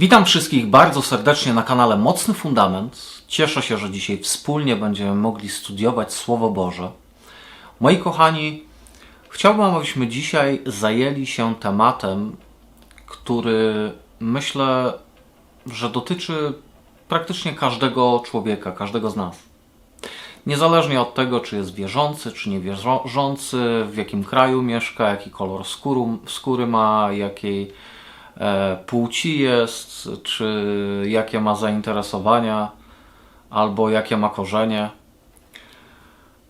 Witam wszystkich bardzo serdecznie na kanale Mocny Fundament. Cieszę się, że dzisiaj wspólnie będziemy mogli studiować Słowo Boże. Moi kochani, chciałbym, abyśmy dzisiaj zajęli się tematem, który myślę, że dotyczy praktycznie każdego człowieka, każdego z nas. Niezależnie od tego, czy jest wierzący, czy niewierzący, w jakim kraju mieszka, jaki kolor skóru, skóry ma, jakiej e, płci jest, czy jakie ma zainteresowania, albo jakie ma korzenie.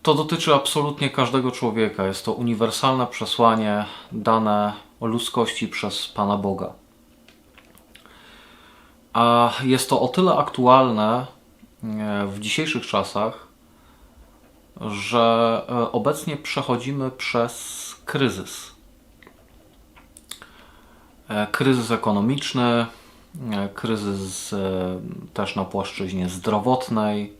To dotyczy absolutnie każdego człowieka. Jest to uniwersalne przesłanie dane ludzkości przez Pana Boga. A jest to o tyle aktualne e, w dzisiejszych czasach, że e, obecnie przechodzimy przez kryzys. E, Kryzys ekonomiczny, kryzys też na płaszczyźnie zdrowotnej.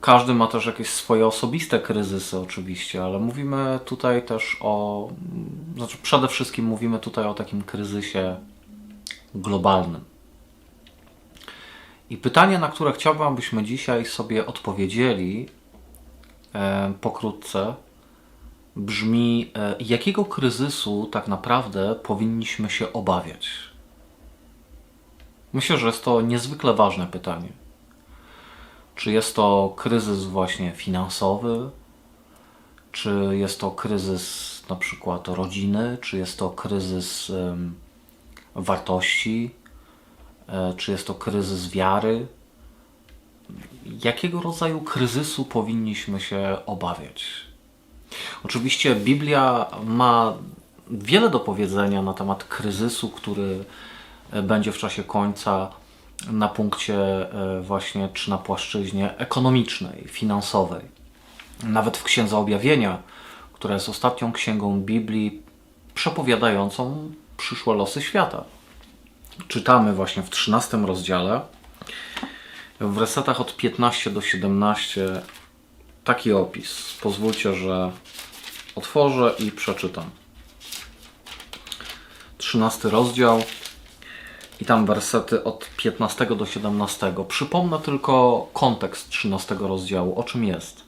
Każdy ma też jakieś swoje osobiste kryzysy, oczywiście, ale mówimy tutaj też o. Znaczy, przede wszystkim mówimy tutaj o takim kryzysie globalnym. I pytanie, na które chciałbym, abyśmy dzisiaj sobie odpowiedzieli e, pokrótce, brzmi: e, jakiego kryzysu tak naprawdę powinniśmy się obawiać? Myślę, że jest to niezwykle ważne pytanie. Czy jest to kryzys właśnie finansowy? Czy jest to kryzys na przykład rodziny? Czy jest to kryzys em, wartości? E, Czy jest to kryzys wiary? Jakiego rodzaju kryzysu powinniśmy się obawiać? Oczywiście Biblia ma wiele do powiedzenia na temat kryzysu, który e, będzie w czasie końca na punkcie e, właśnie czy na płaszczyźnie ekonomicznej, finansowej. Nawet w Księdze Objawienia, która jest ostatnią księgą Biblii przepowiadającą przyszłe losy świata. Czytamy właśnie w 13 rozdziale, w wersetach od 15 do 17 taki opis. Pozwólcie, że otworzę i przeczytam. 13 rozdział i tam wersety od 15 do 17. Przypomnę tylko kontekst 13 rozdziału, o czym jest.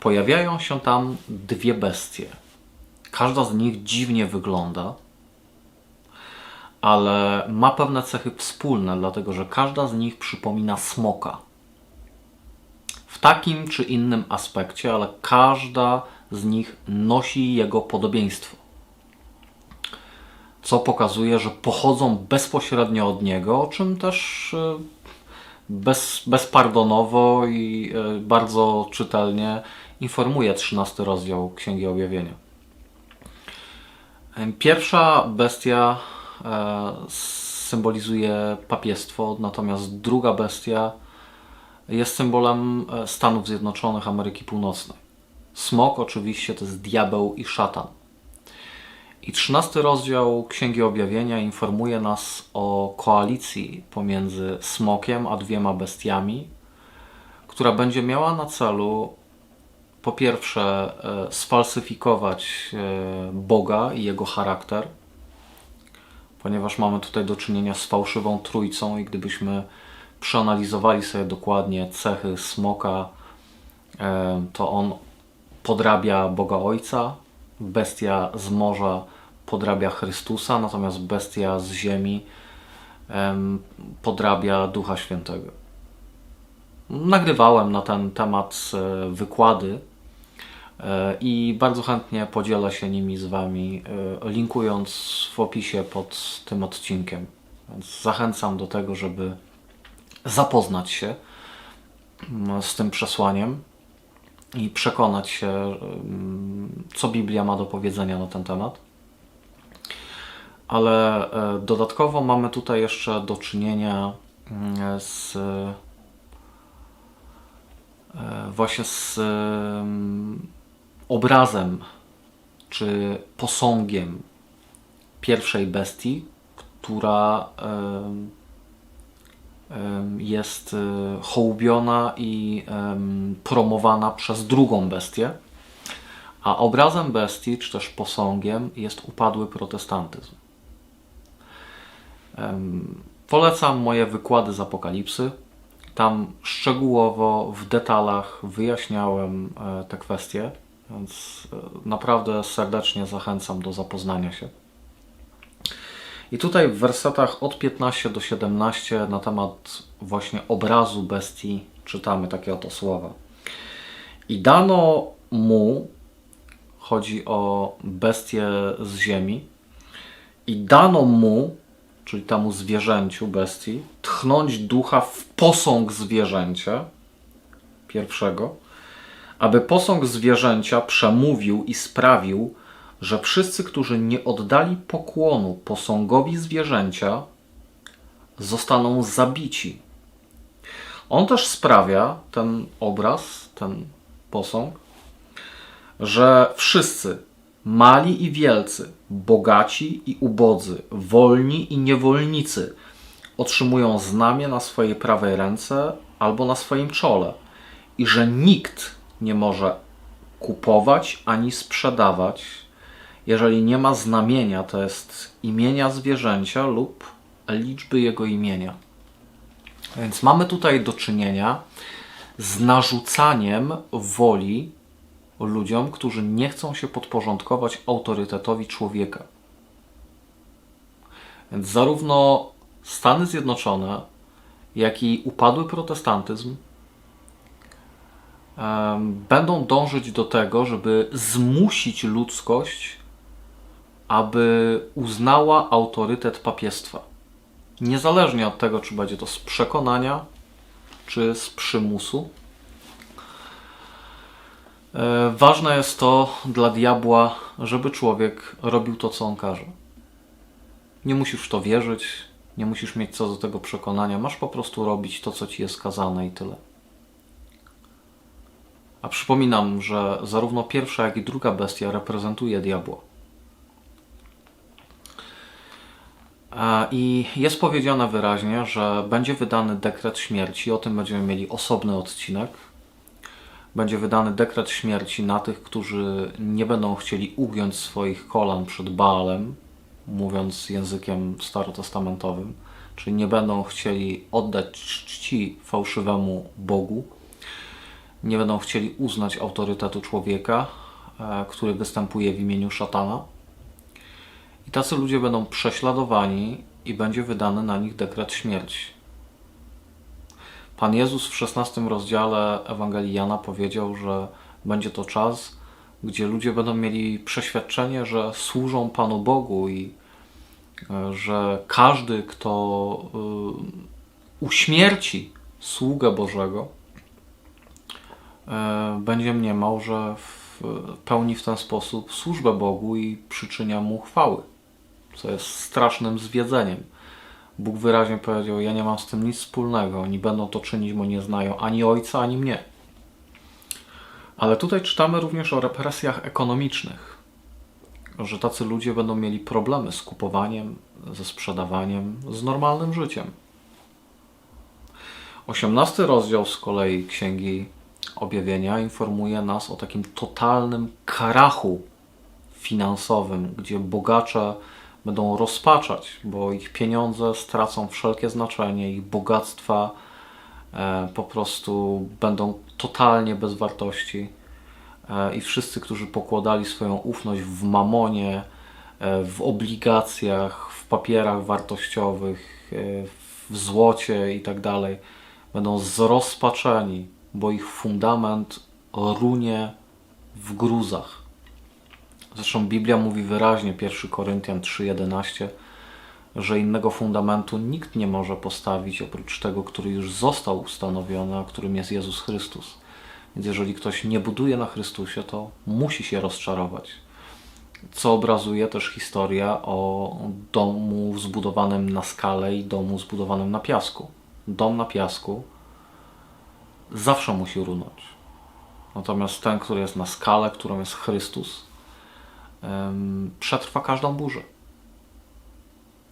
Pojawiają się tam dwie bestie. Każda z nich dziwnie wygląda, ale ma pewne cechy wspólne, dlatego że każda z nich przypomina smoka. W takim czy innym aspekcie, ale każda z nich nosi jego podobieństwo. Co pokazuje, że pochodzą bezpośrednio od niego, o czym też e, bez, bezpardonowo i e, bardzo czytelnie informuje 13 rozdział Księgi Objawienia. Pierwsza bestia symbolizuje papiestwo, natomiast druga bestia jest symbolem e, Stanów Zjednoczonych Ameryki Północnej. Smok oczywiście to jest diabeł i szatan. I trzynasty rozdział Księgi Objawienia informuje nas o koalicji pomiędzy smokiem a dwiema bestiami, która będzie miała na celu po pierwsze e, sfalsyfikować e, Boga i jego charakter, ponieważ mamy tutaj do czynienia z fałszywą trójcą i gdybyśmy przeanalizowali sobie dokładnie cechy smoka, e, to on podrabia Boga Ojca, bestia z morza podrabia Chrystusa, natomiast bestia z ziemi em, podrabia Ducha Świętego. Nagrywałem na ten temat e, wykłady i bardzo chętnie podzielę się nimi z Wami, e, linkując w opisie pod tym odcinkiem. Więc zachęcam do tego, żeby zapoznać się z tym przesłaniem i przekonać się, mm, co Biblia ma do powiedzenia na ten temat. Ale e, dodatkowo mamy tutaj jeszcze do czynienia z e, właśnie z obrazem czy posągiem pierwszej bestii, która jest e, hołubiona i promowana przez drugą bestię, a obrazem bestii, czy też posągiem jest upadły protestantyzm. Polecam moje wykłady z Apokalipsy. Tam szczegółowo, w detalach wyjaśniałem e, te kwestie, więc e, naprawdę serdecznie zachęcam do zapoznania się. I tutaj w wersetach od 15 do 17 na temat właśnie obrazu bestii czytamy takie oto słowa. I dano mu, chodzi o bestię z ziemi, i dano mu, czyli temu zwierzęciu bestii, tchnąć ducha w posąg zwierzęcia pierwszego, aby posąg zwierzęcia przemówił i sprawił, że wszyscy, którzy nie oddali pokłonu posągowi zwierzęcia, zostaną zabici. On też sprawia, ten obraz, ten posąg, że wszyscy, mali i wielcy, bogaci i ubodzy, wolni i niewolnicy, otrzymują znamię na swojej prawej ręce albo na swoim czole, i że nikt nie może kupować ani sprzedawać, jeżeli nie ma znamienia, to jest imienia zwierzęcia lub liczby jego imienia. Więc mamy tutaj do czynienia z narzucaniem woli ludziom, którzy nie chcą się podporządkować autorytetowi człowieka. Więc zarówno Stany Zjednoczone, jak i upadły protestantyzm będą dążyć do tego, żeby zmusić ludzkość, aby uznała autorytet papiestwa. Niezależnie od tego, czy będzie to z przekonania, czy z przymusu. E, Ważne jest to dla diabła, żeby człowiek robił to, co on każe. Nie musisz w to wierzyć, nie musisz mieć co do tego przekonania, masz po prostu robić to, co ci jest kazane i tyle. A przypominam, że zarówno pierwsza, jak i druga bestia reprezentuje diabła. A, I jest powiedziane wyraźnie, że będzie wydany dekret śmierci. O tym będziemy mieli osobny odcinek. Będzie wydany dekret śmierci na tych, którzy nie będą chcieli ugiąć swoich kolan przed Baalem, mówiąc językiem starotestamentowym, czyli nie będą chcieli oddać czci fałszywemu Bogu, nie będą chcieli uznać autorytetu człowieka, e, który występuje w imieniu szatana. I tacy ludzie będą prześladowani i będzie wydany na nich dekret śmierci. Pan Jezus w 16 rozdziale Ewangelii Jana powiedział, że będzie to czas, gdzie ludzie będą mieli przeświadczenie, że służą Panu Bogu i e, że każdy, kto y, uśmierci sługę Bożego, e, będzie mniemał, że w, pełni w ten sposób służbę Bogu i przyczynia mu chwały, co jest strasznym zwiedzeniem. Bóg wyraźnie powiedział: Ja nie mam z tym nic wspólnego. Oni będą to czynić, bo nie znają ani ojca, ani mnie. Ale tutaj czytamy również o represjach ekonomicznych, że tacy ludzie będą mieli problemy z kupowaniem, ze sprzedawaniem, z normalnym życiem. 18 rozdział z kolei Księgi Objawienia informuje nas o takim totalnym karachu finansowym, gdzie bogacze będą rozpaczać, bo ich pieniądze stracą wszelkie znaczenie, ich bogactwa e, po prostu będą totalnie bez wartości. E, I wszyscy, którzy pokładali swoją ufność w mamonie, e, w obligacjach, w papierach wartościowych, w złocie i tak będą zrozpaczeni, bo ich fundament runie w gruzach. Zresztą Biblia mówi wyraźnie, 1 Koryntian 3:11, że innego fundamentu nikt nie może postawić oprócz tego, który już został ustanowiony, a którym jest Jezus Chrystus. Więc jeżeli ktoś nie buduje na Chrystusie, to musi się rozczarować. Co obrazuje też historia o domu zbudowanym na skale i domu zbudowanym na piasku. Dom na piasku zawsze musi runąć. Natomiast ten, który jest na skale, którą jest Chrystus, przetrwa każdą burzę.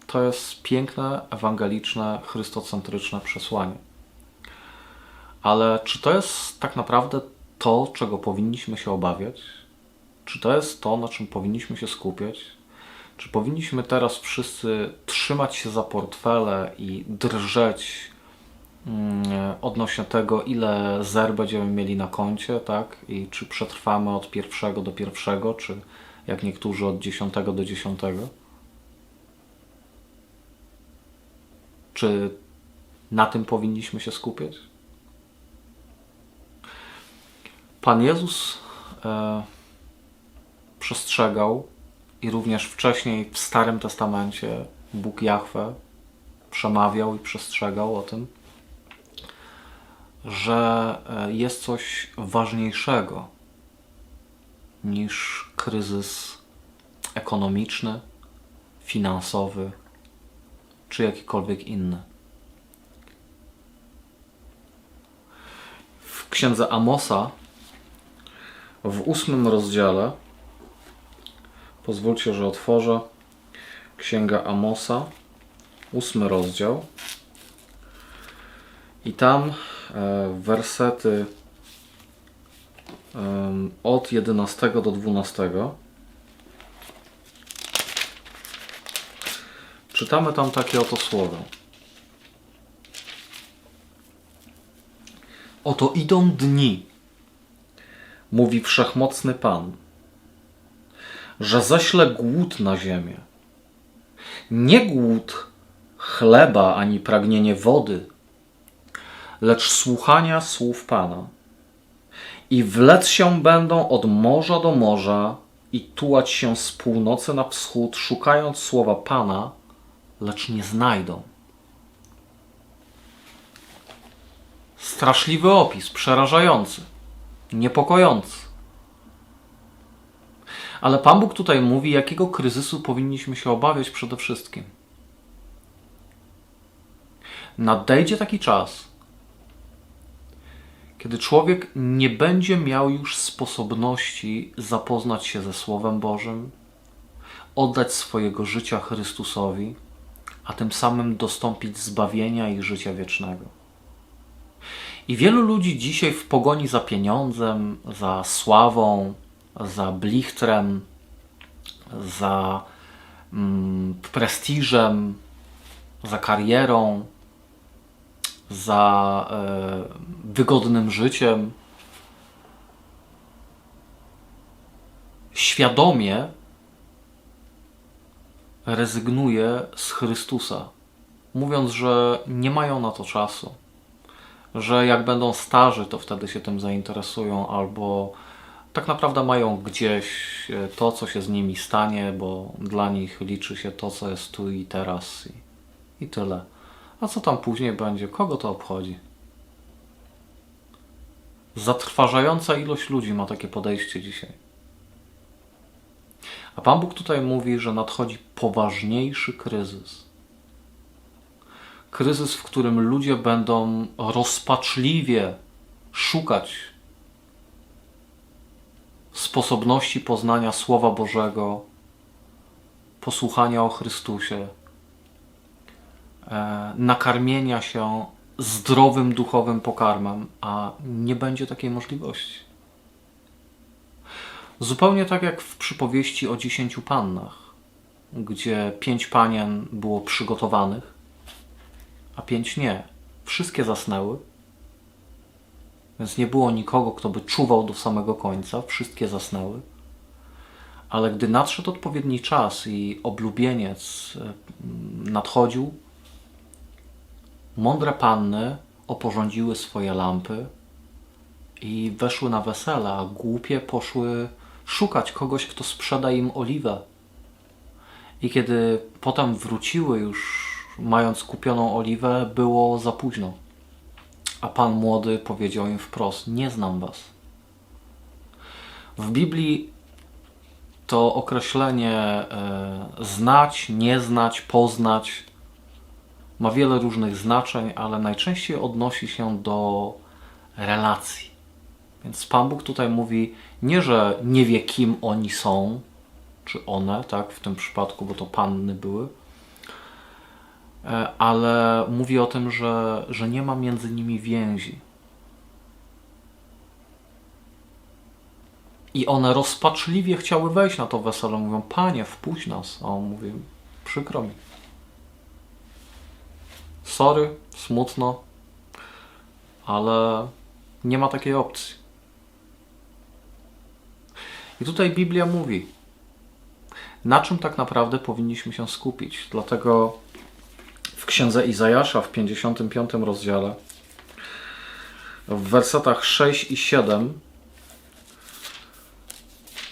to jest piękne, ewangeliczne, chrystocentryczne przesłanie. Ale czy to jest tak naprawdę to, czego powinniśmy się obawiać? Czy to jest to, na czym powinniśmy się skupiać? Czy powinniśmy teraz wszyscy trzymać się za portfele i drżeć odnośnie tego, ile zer będziemy mieli na koncie, tak? I czy przetrwamy od pierwszego do pierwszego, czy jak niektórzy od dziesiątego do dziesiątego? Czy na tym powinniśmy się skupiać? Pan Jezus e, przestrzegał i również wcześniej w Starym Testamencie Bóg Jahwe przemawiał i przestrzegał o tym, że e, jest coś ważniejszego niż kryzys ekonomiczny, finansowy czy jakikolwiek inny. W księdze Amosa w ósmym rozdziale pozwólcie, że otworzę księga Amosa, ósmy rozdział i tam wersety od 11 do 12 czytamy tam takie oto słowa. Oto idą dni, mówi wszechmocny Pan, że ześlę głód na ziemię. Nie głód chleba ani pragnienie wody, lecz słuchania słów Pana. I wlec się będą od morza do morza i tułać się z północy na wschód, szukając słowa Pana, lecz nie znajdą. Straszliwy opis, przerażający niepokojący. Ale Pan Bóg tutaj mówi, jakiego kryzysu powinniśmy się obawiać przede wszystkim. Nadejdzie taki czas, kiedy człowiek nie będzie miał już sposobności zapoznać się ze Słowem Bożym, oddać swojego życia Chrystusowi, a tym samym dostąpić zbawienia i życia wiecznego. I wielu ludzi dzisiaj w pogoni za pieniądzem, za sławą, za blichtrem, za mm, prestiżem, za karierą, za e, wygodnym życiem, świadomie rezygnuje z Chrystusa, mówiąc, że nie mają na to czasu że jak będą starzy, to wtedy się tym zainteresują, albo tak naprawdę mają gdzieś e, to, co się z nimi stanie, bo dla nich liczy się to, co jest tu i teraz i, i tyle. A co tam później będzie, kogo to obchodzi? Zatrważająca ilość ludzi ma takie podejście dzisiaj. A Pan Bóg tutaj mówi, że nadchodzi poważniejszy kryzys kryzys, w którym ludzie będą rozpaczliwie szukać sposobności poznania Słowa Bożego, posłuchania o Chrystusie, nakarmienia się zdrowym duchowym pokarmem, a nie będzie takiej możliwości. Zupełnie tak jak w przypowieści o dziesięciu pannach, gdzie pięć panien było przygotowanych, a pięć nie. Wszystkie zasnęły, więc nie było nikogo, kto by czuwał do samego końca. Wszystkie zasnęły. Ale gdy nadszedł odpowiedni czas i oblubieniec e, nadchodził, mądre panny oporządziły swoje lampy i weszły na wesele, a głupie poszły szukać kogoś, kto sprzeda im oliwę. I kiedy potem wróciły już mając kupioną oliwę, było za późno. A pan młody powiedział im wprost: Nie znam was. W Biblii to określenie e, znać, nie znać, poznać ma wiele różnych znaczeń, ale najczęściej odnosi się do relacji. Więc Pan Bóg tutaj mówi nie, że nie wie, kim oni są, czy one, tak, w tym przypadku, bo to panny były, e, ale mówi o tym, że, że nie ma między nimi więzi. I one rozpaczliwie chciały wejść na to wesele. Mówią, panie, wpuść nas. A on mówi, przykro mi. Sorry, smutno, ale nie ma takiej opcji. I tutaj Biblia mówi, na czym tak naprawdę powinniśmy się skupić. Dlatego w księdze Izajasza w 55 rozdziale, w wersetach 6 i 7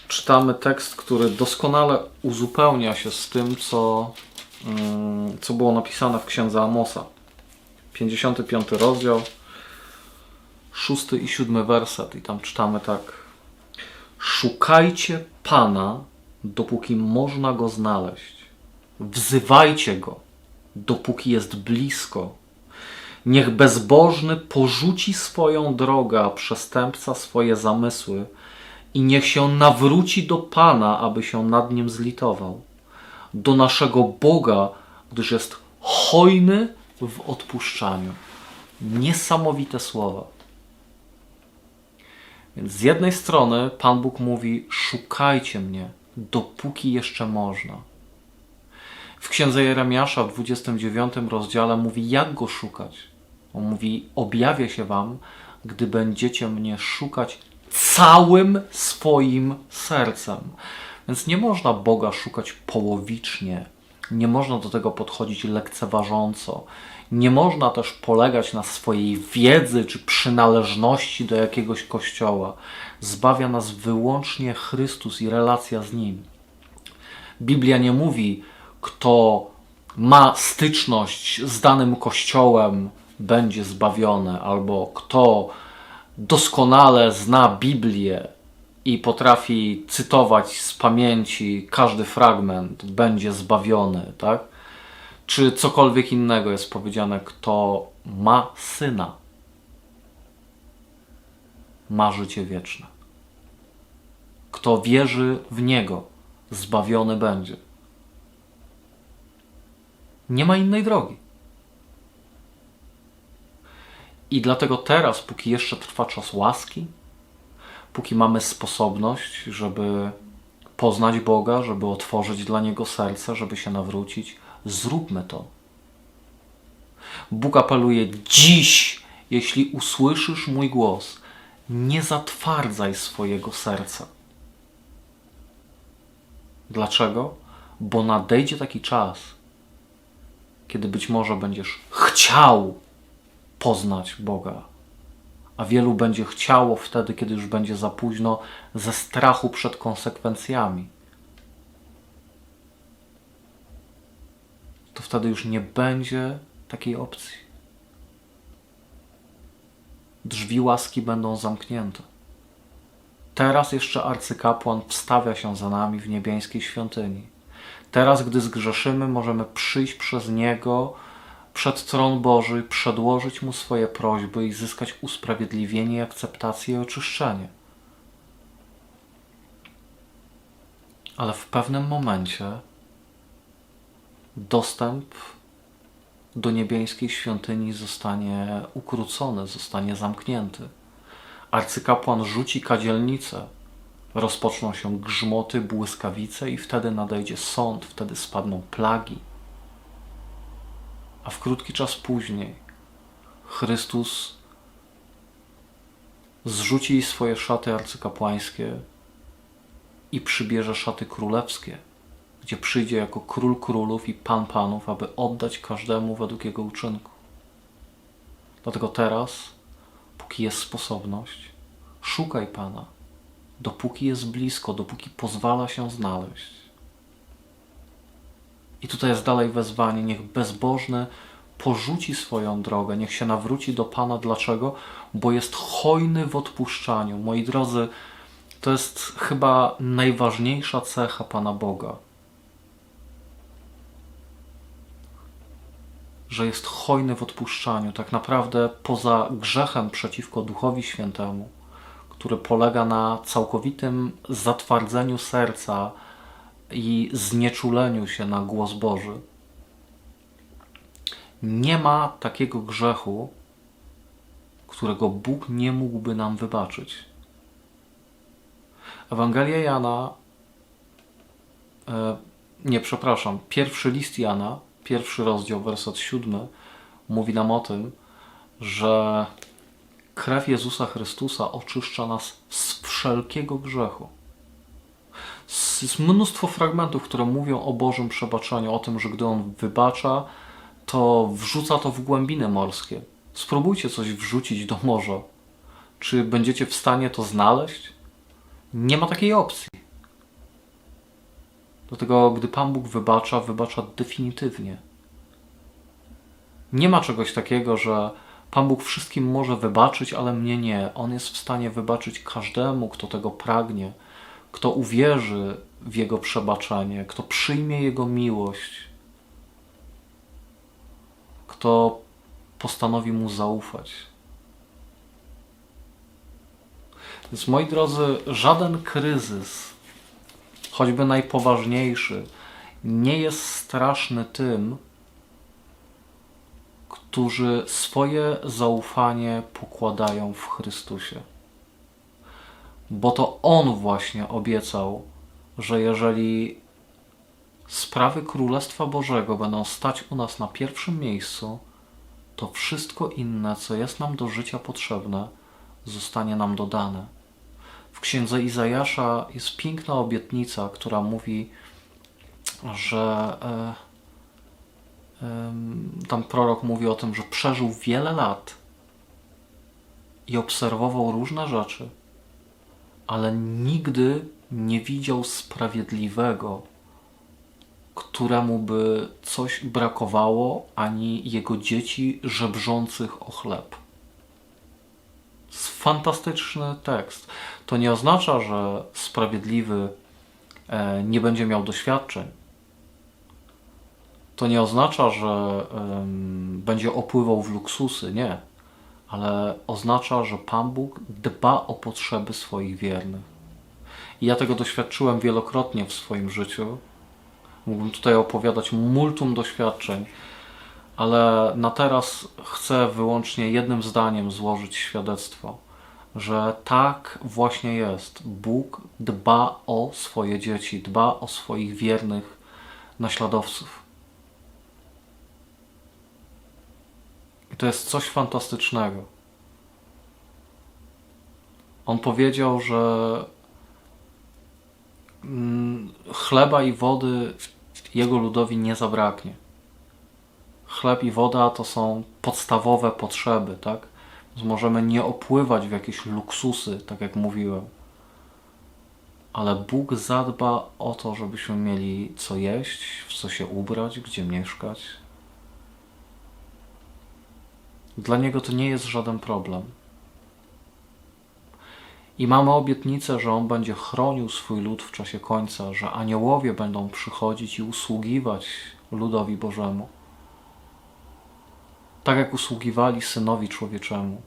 czytamy tekst, który doskonale uzupełnia się z tym, co, co było napisane w księdze Amosa. 55 rozdział, 6 i 7 werset, i tam czytamy tak: Szukajcie Pana, dopóki można go znaleźć. Wzywajcie go, dopóki jest blisko. Niech bezbożny porzuci swoją drogę, a przestępca swoje zamysły i niech się nawróci do Pana, aby się nad nim zlitował. Do naszego Boga, gdyż jest hojny w odpuszczaniu. Niesamowite słowa. Więc z jednej strony Pan Bóg mówi: Szukajcie mnie, dopóki jeszcze można. W księdze Jeremiasza w 29 rozdziale mówi, jak go szukać. On mówi: Objawię się wam, gdy będziecie mnie szukać całym swoim sercem. Więc nie można Boga szukać połowicznie, nie można do tego podchodzić lekceważąco. Nie można też polegać na swojej wiedzy czy przynależności do jakiegoś kościoła. Zbawia nas wyłącznie Chrystus i relacja z Nim. Biblia nie mówi, kto ma styczność z danym kościołem, będzie zbawiony, albo kto doskonale zna Biblię i potrafi cytować z pamięci każdy fragment, będzie zbawiony, tak? Czy cokolwiek innego jest powiedziane, kto ma syna, ma życie wieczne. Kto wierzy w niego, zbawiony będzie. Nie ma innej drogi. I dlatego teraz, póki jeszcze trwa czas łaski, póki mamy sposobność, żeby poznać Boga, żeby otworzyć dla Niego serce, żeby się nawrócić, zróbmy to. Bóg apeluje dziś, jeśli usłyszysz mój głos, nie zatwardzaj swojego serca. Dlaczego? Bo nadejdzie taki czas, kiedy być może będziesz chciał poznać Boga. A wielu będzie chciało wtedy, kiedy już będzie za późno, ze strachu przed konsekwencjami. To wtedy już nie będzie takiej opcji. Drzwi łaski będą zamknięte. Teraz jeszcze arcykapłan wstawia się za nami w niebiańskiej świątyni. Teraz, gdy zgrzeszymy, możemy przyjść przez niego przed tron Boży, przedłożyć mu swoje prośby i zyskać usprawiedliwienie, akceptację i oczyszczenie. Ale w pewnym momencie dostęp do niebiańskiej świątyni zostanie ukrócony, zostanie zamknięty. Arcykapłan rzuci kadzielnicę, rozpoczną się grzmoty, błyskawice, i wtedy nadejdzie sąd, wtedy spadną plagi a w krótki czas później Chrystus zrzuci swoje szaty arcykapłańskie i przybierze szaty królewskie, gdzie przyjdzie jako król królów i pan panów, aby oddać każdemu według jego uczynku. Dlatego teraz, póki jest sposobność, szukaj Pana, dopóki jest blisko, dopóki pozwala się znaleźć. I tutaj jest dalej wezwanie, niech bezbożny porzuci swoją drogę, niech się nawróci do Pana. Dlaczego? Bo jest hojny w odpuszczaniu. Moi drodzy, to jest chyba najważniejsza cecha Pana Boga. Że jest hojny w odpuszczaniu. Tak naprawdę poza grzechem przeciwko Duchowi Świętemu, który polega na całkowitym zatwardzeniu serca, i znieczuleniu się na głos Boży. Nie ma takiego grzechu, którego Bóg nie mógłby nam wybaczyć. Ewangelia Jana, e, nie przepraszam, pierwszy list Jana, pierwszy rozdział, werset siódmy, mówi nam o tym, że krew Jezusa Chrystusa oczyszcza nas z wszelkiego grzechu. Jest mnóstwo fragmentów, które mówią o Bożym przebaczeniu, o tym, że gdy On wybacza, to wrzuca to w głębiny morskie. Spróbujcie coś wrzucić do morza. Czy będziecie w stanie to znaleźć? Nie ma takiej opcji. Dlatego, gdy Pan Bóg wybacza, wybacza definitywnie. Nie ma czegoś takiego, że Pan Bóg wszystkim może wybaczyć, ale mnie nie. On jest w stanie wybaczyć każdemu, kto tego pragnie, kto uwierzy w Jego przebaczenie, kto przyjmie Jego miłość, kto postanowi Mu zaufać. Więc moi drodzy, żaden kryzys, choćby najpoważniejszy, nie jest straszny tym, którzy swoje zaufanie pokładają w Chrystusie. Bo to On właśnie obiecał, że jeżeli sprawy Królestwa Bożego będą stać u nas na pierwszym miejscu, to wszystko inne, co jest nam do życia potrzebne, zostanie nam dodane. W księdze Izajasza jest piękna obietnica, która mówi, że e, tam prorok mówi o tym, że przeżył wiele lat i obserwował różne rzeczy, ale nigdy nie widział sprawiedliwego, któremu by coś brakowało, ani jego dzieci żebrzących o chleb. Fantastyczny tekst. To nie oznacza, że sprawiedliwy e, nie będzie miał doświadczeń. To nie oznacza, że będzie opływał w luksusy. Nie. Ale oznacza, że Pan Bóg dba o potrzeby swoich wiernych. I ja tego doświadczyłem wielokrotnie w swoim życiu. Mógłbym tutaj opowiadać multum doświadczeń, ale na teraz chcę wyłącznie jednym zdaniem złożyć świadectwo, że tak właśnie jest. Bóg dba o swoje dzieci, dba o swoich wiernych naśladowców. To jest coś fantastycznego. On powiedział, że mm, chleba i wody jego ludowi nie zabraknie. Chleb i woda to są podstawowe potrzeby, tak? Więc możemy nie opływać w jakieś luksusy, tak jak mówiłem. Ale Bóg zadba o to, żebyśmy mieli co jeść, w co się ubrać, gdzie mieszkać. Dla Niego to nie jest żaden problem. I mamy obietnicę, że On będzie chronił swój lud w czasie końca, że aniołowie będą przychodzić i usługiwać ludowi Bożemu. Tak jak usługiwali synowi człowieczemu,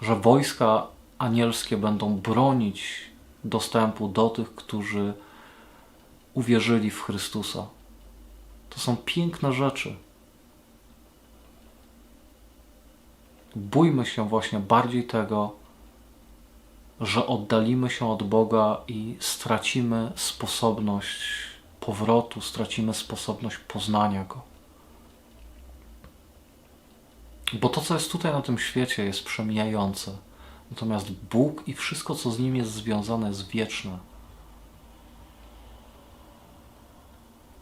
że wojska anielskie będą bronić dostępu do tych, którzy uwierzyli w Chrystusa. To są piękne rzeczy. Bójmy się właśnie bardziej tego, że oddalimy się od Boga i stracimy sposobność powrotu, stracimy sposobność poznania Go. Bo to, co jest tutaj na tym świecie, jest przemijające. Natomiast Bóg i wszystko, co z Nim jest związane, jest wieczne.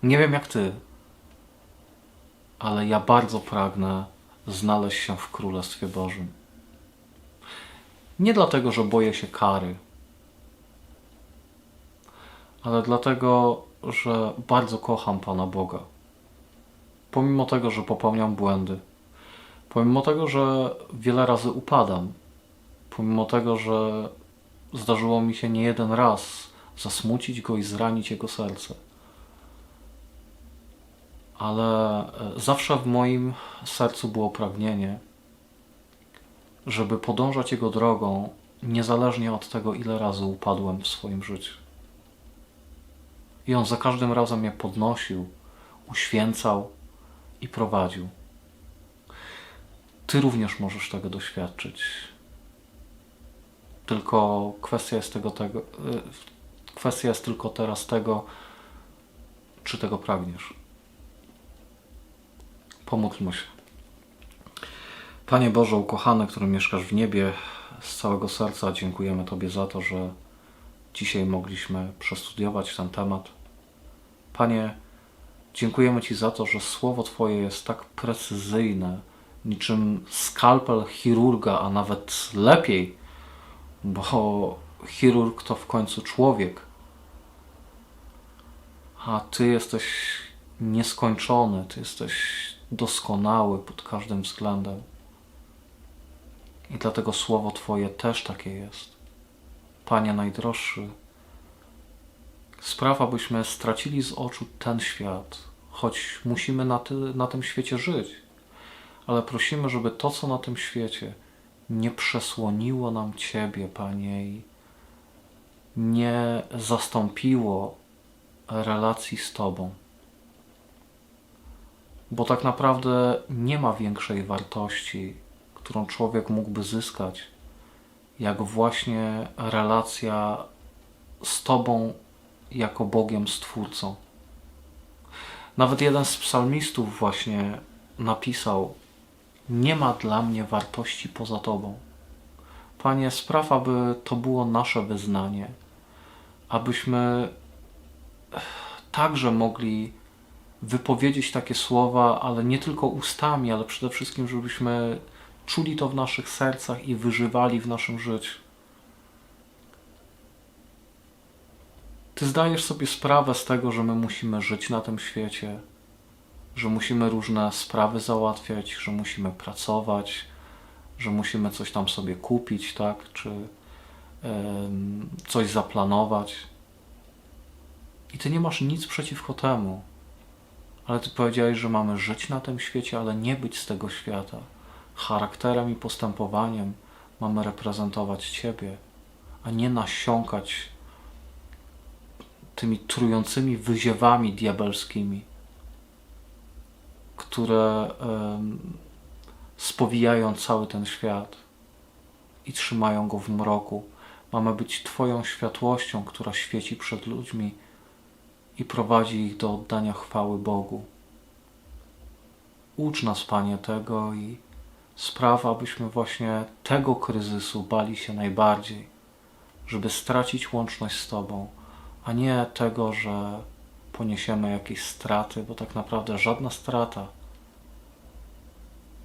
Nie wiem jak Ty, ale ja bardzo pragnę znaleźć się w Królestwie Bożym. Nie dlatego, że boję się kary, ale dlatego, że bardzo kocham Pana Boga. Pomimo tego, że popełniam błędy, pomimo tego, że wiele razy upadam, pomimo tego, że zdarzyło mi się nie jeden raz zasmucić go i zranić jego serce. Ale e, zawsze w moim sercu było pragnienie, żeby podążać Jego drogą, niezależnie od tego, ile razy upadłem w swoim życiu. I On za każdym razem mnie podnosił, uświęcał i prowadził. Ty również możesz tego doświadczyć. Tylko kwestia jest tego, tego y, kwestia jest tylko teraz tego, czy tego pragniesz. Pomódlmy się. Panie Boże ukochany, który mieszkasz w niebie, z całego serca dziękujemy Tobie za to, że dzisiaj mogliśmy przestudiować ten temat. Panie, dziękujemy Ci za to, że Słowo Twoje jest tak precyzyjne, niczym skalpel chirurga, a nawet lepiej, bo chirurg to w końcu człowiek, a Ty jesteś nieskończony, Ty jesteś doskonały pod każdym względem. I dlatego słowo Twoje też takie jest. Panie najdroższy, spraw, abyśmy stracili z oczu ten świat, choć musimy na, ty, na tym świecie żyć, ale prosimy, żeby to, co na tym świecie, nie przesłoniło nam Ciebie, Panie, i nie zastąpiło relacji z Tobą. Bo tak naprawdę nie ma większej wartości, którą człowiek mógłby zyskać, jak właśnie relacja z Tobą jako Bogiem Stwórcą. Nawet jeden z psalmistów właśnie napisał: Nie ma dla mnie wartości poza Tobą. Panie, spraw, aby to było nasze wyznanie, abyśmy także mogli wypowiedzieć takie słowa, ale nie tylko ustami, ale przede wszystkim, żebyśmy czuli to w naszych sercach i wyżywali w naszym życiu. Ty zdajesz sobie sprawę z tego, że my musimy żyć na tym świecie, że musimy różne sprawy załatwiać, że musimy pracować, że musimy coś tam sobie kupić, tak, czy um, coś zaplanować. I ty nie masz nic przeciwko temu, ale ty powiedziałeś, że mamy żyć na tym świecie, ale nie być z tego świata. Charakterem i postępowaniem mamy reprezentować Ciebie, a nie nasiąkać tymi trującymi wyziewami diabelskimi, które spowijają cały ten świat i trzymają go w mroku. Mamy być Twoją światłością, która świeci przed ludźmi i prowadzi ich do oddania chwały Bogu. Ucz nas, Panie, tego i spraw, abyśmy właśnie tego kryzysu bali się najbardziej, żeby stracić łączność z Tobą, a nie tego, że poniesiemy jakieś straty, bo tak naprawdę żadna strata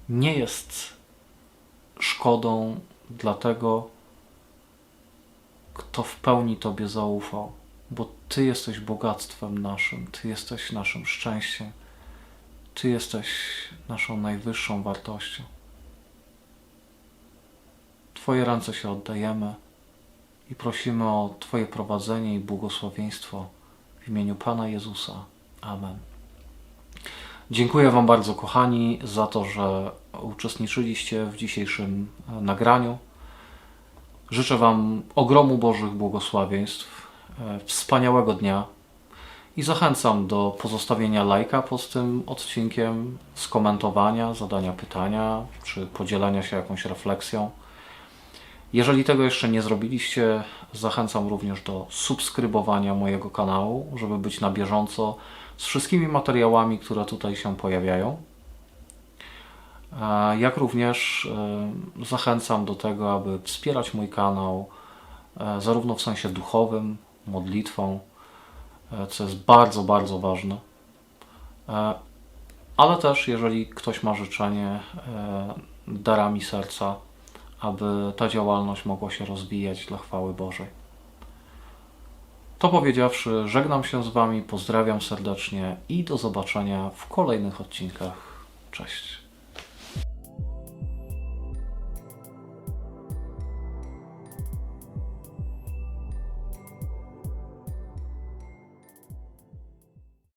nie jest szkodą dla tego, kto w pełni Tobie zaufał, bo Ty jesteś bogactwem naszym, Ty jesteś naszym szczęściem, Ty jesteś naszą najwyższą wartością. Twoje ręce się oddajemy i prosimy o Twoje prowadzenie i błogosławieństwo w imieniu Pana Jezusa. Amen. Dziękuję Wam bardzo, kochani, za to, że uczestniczyliście w dzisiejszym e, nagraniu. Życzę Wam ogromu Bożych błogosławieństw, wspaniałego dnia i zachęcam do pozostawienia lajka pod tym odcinkiem, skomentowania, zadania pytania czy podzielenia się jakąś refleksją. Jeżeli tego jeszcze nie zrobiliście, zachęcam również do subskrybowania mojego kanału, żeby być na bieżąco z wszystkimi materiałami, które tutaj się pojawiają. Jak również e, zachęcam do tego, aby wspierać mój kanał e, zarówno w sensie duchowym, modlitwą, e, co jest bardzo, bardzo ważne, ale też jeżeli ktoś ma życzenie, darami serca, aby ta działalność mogła się rozwijać dla chwały Bożej. To powiedziawszy, żegnam się z Wami, pozdrawiam serdecznie i do zobaczenia w kolejnych odcinkach. Cześć.